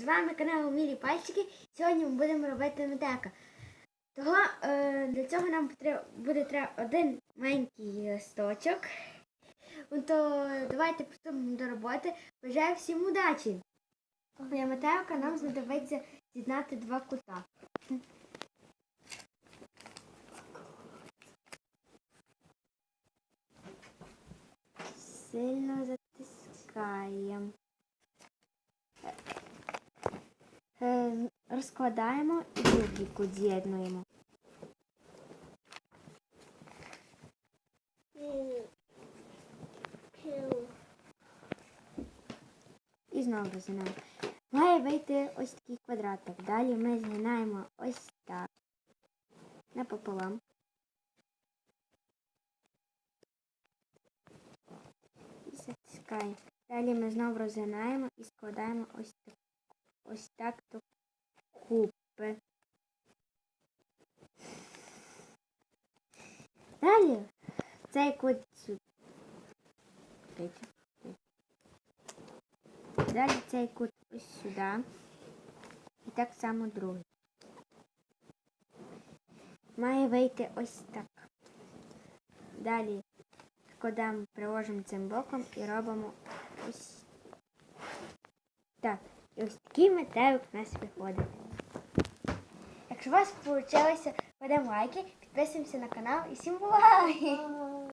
з вами канал Мілі Пальчики. Сьогодні ми будемо робити метека. Того е, для цього нам буде треба один маленький листочок. Ну, То давайте приступимо до роботи. Бажаю всім удачі. Для метелика нам знадобиться з'єднати два кута. Сильно затискаємо. Розкладаємо і другий з'єднуємо. І знову розгинаємо. Має вийти ось такий квадратик. Далі ми згинаємо ось так. Напополам. І затискаємо. Далі ми знову розгинаємо і складаємо ось так, ось так купи. Далі цей кут сюди. Далі цей кут ось сюди. І так само другий. Має вийти ось так. Далі складаємо, приложимо цим боком і робимо ось так. І ось такий метелик у нас виходить. Якщо у вас вийшло, кладемо лайки, підписуємося на канал і всім бувай!